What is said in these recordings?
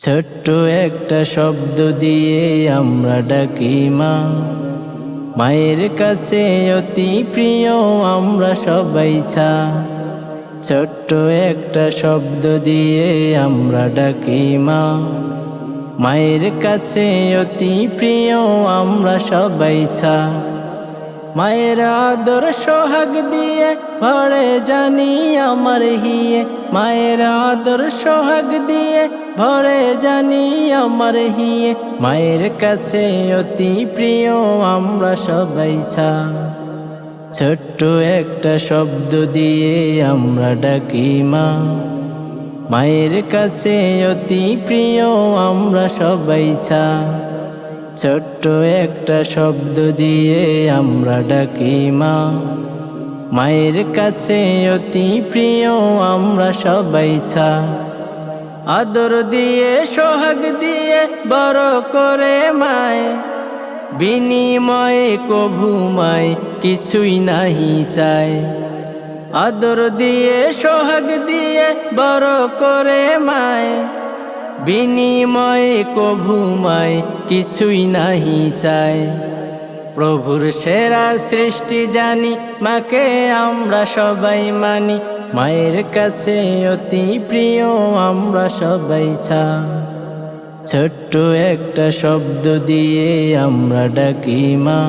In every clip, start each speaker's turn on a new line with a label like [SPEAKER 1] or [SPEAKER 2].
[SPEAKER 1] ছোট্ট একটা শব্দ দিয়ে আমরা ডাকি মা। মায়ের কাছে অতি প্রিয় আমরা সবাই ছা ছোট্ট একটা শব্দ দিয়ে আমরা ডাকি মা। মায়ের কাছে অতি প্রিয় আমরা সবাই ছা মায়ের আদর সোহাগ দিয়ে ভরে জানি আমার হিয়ে। মায়ের আদর সোহাগ দিয়ে ভরে জানি আমার হিয়ে। মায়ের কাছে অতি প্রিয় আমরা সবাই ছা ছোট্ট একটা শব্দ দিয়ে আমরা ডাকি মা। মায়ের কাছে অতি প্রিয় আমরা সবাই ছা ছোট্ট একটা শব্দ দিয়ে আমরা ডাকি মা। মায়ের কাছে অতি প্রিয় আমরা সবাই ছা আদর দিয়ে, সোহাগ দিয়ে, বড় করে মায়। বিনিময়ে কভু মায়, কিছুই নাহি চায়। আদর দিয়ে, সোহাগ দিয়ে, বড় করে মায়। বিনিময়ে কভুমায় কিছুই নাহি চায় প্রভুর সেরা সৃষ্টি জানি, মাকে আমরা সবাই মানি। মায়ের কাছে অতি প্রিয় আমরা সবাই ছা ছোট্ট একটা শব্দ দিয়ে আমরা ডাকি মা।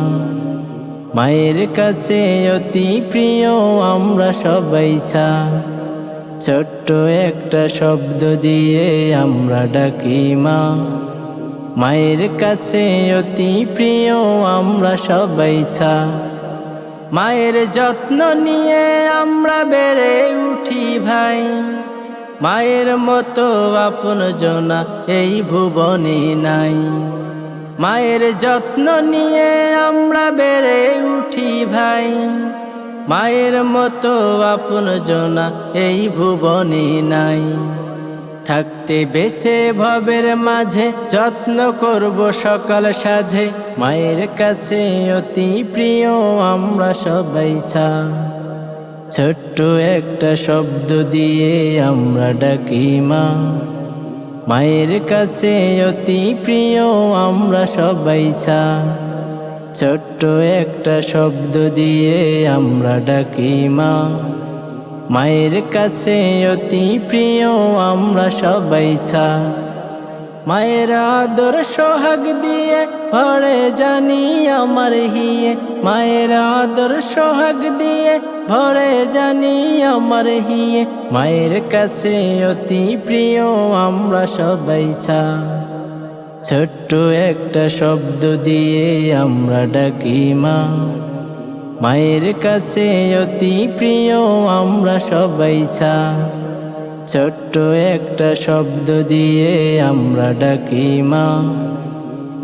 [SPEAKER 1] মায়ের কাছে অতি প্রিয় আমরা সবাই ছা ছোট্ট একটা শব্দ দিয়ে আমরা ডাকি মা। মায়ের কাছে অতি প্রিয় আমরা সবাই ছা মায়ের যত্ন নিয়ে আমরা বেড়ে উঠি ভাই। মায়ের মতো আপন জনা এই ভুবনে নাই। মায়ের যত্ন নিয়ে আমরা বেড়ে উঠি ভাই। মায়ের মতো আপন জনা, এই ভুবনে নাই। থাকতে বেছে ভবের মাঝে, যত্ন করব সকাল সাঝে। মায়ের কাছে অতি প্রিয় আমরা সবাই ছা ছোট্ট একটা শব্দ দিয়ে আমরা ডাকি মা। মায়ের কাছে অতি প্রিয় আমরা সবাই ছা ছোট্ট একটা শব্দ দিয়ে আমরা ডাকি মা। মায়ের কাছে অতি প্রিয় আমরা সবাই ছা মায়ের আদর সোহাগ দিয়ে ভরে জানি আমার হিয়ে। মায়ের আদর সোহাগ দিয়ে ভরে জানি আমার হিয়ে। মায়ের কাছে অতি প্রিয় আমরা সবাই ছা ছোট্ট একটা শব্দ দিয়ে আমরা ডাকি মা। মায়ের কাছে অতি প্রিয় আমরা সবাই ছা ছোট্ট একটা শব্দ দিয়ে আমরা ডাকি মা।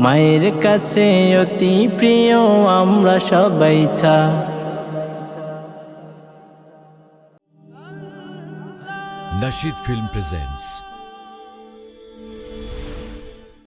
[SPEAKER 1] মায়ের কাছে অতি প্রিয় আমরা সবাই ছা
[SPEAKER 2] Nashid Film presents